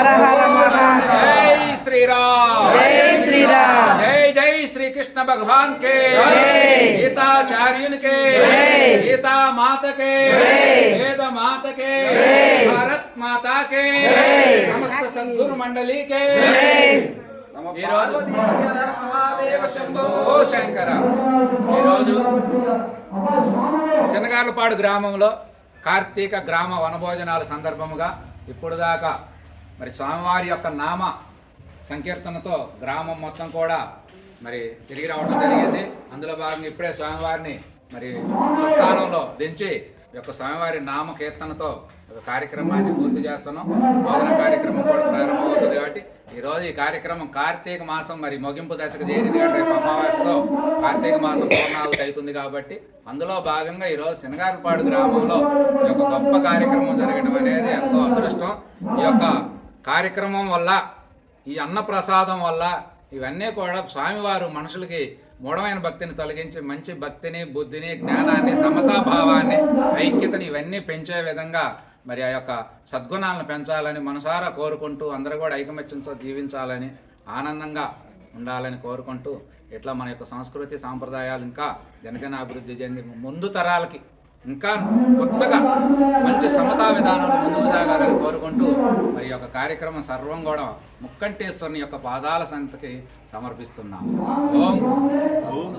హర హర జై శ్రీరామ్. జై శ్రీరామ్. జై జై శ్రీకృష్ణ భగవాన్ కే. గీతాచార్యున్ కే గీతా మాత కే వేద మాత కే భారత్ మాత కే సమస్త సంధుర్ మండలి కే ఈరోజు ఓ శంకర. ఈరోజు చిన్నగార్లపాడు గ్రామంలో కార్తీక గ్రామ వనభోజనాల సందర్భముగా ఇప్పుడు దాకా మరి స్వామివారి యొక్క నామ సంకీర్తనతో గ్రామం మొత్తం కూడా మరి తిరిగి రావడం జరిగింది. అందులో భాగంగా ఇప్పుడే స్వామివారిని మరి స్థానంలో దించి యొక్క స్వామివారి నామ కీర్తనతో ఒక కార్యక్రమాన్ని పూర్తి చేస్తున్నాం. బోధన కార్యక్రమం కూడా ప్రారంభమవుతుంది కాబట్టి ఈ రోజు ఈ కార్యక్రమం కార్తీక మాసం మరి ముగింపు దశకు చేరింది కాబట్టి రేపు కార్తీక మాసం పూర్ణాహుతి అవుతుంది కాబట్టి అందులో భాగంగా ఈరోజు శనగారిపాడు గ్రామంలో ఈ యొక్క గొప్ప కార్యక్రమం జరగడం అనేది ఎంతో అదృష్టం. ఈ యొక్క కార్యక్రమం వల్ల ఈ అన్నప్రసాదం వల్ల ఇవన్నీ కూడా స్వామివారు మనుషులకి మూఢమైన భక్తిని తొలగించి మంచి భక్తిని బుద్ధిని జ్ఞానాన్ని సమతాభావాన్ని ఐక్యతని ఇవన్నీ పెంచే విధంగా మరి ఆ యొక్క సద్గుణాలను పెంచాలని మనసారా కోరుకుంటూ అందరూ కూడా ఐకమత్యంతో జీవించాలని ఆనందంగా ఉండాలని కోరుకుంటూ ఇట్లా మన యొక్క సంస్కృతి సాంప్రదాయాలు ఇంకా దినదిన అభివృద్ధి చెంది ముందు తరాలకి ఇంకా కొత్తగా మంచి సమతా విధానంలో ముందుకు సాగాలని కోరుకుంటూ మరి యొక్క కార్యక్రమం సర్వం కూడా ముక్కంటేశ్వరుని యొక్క పాదాల సంతకి సమర్పిస్తున్నాము. ఓం.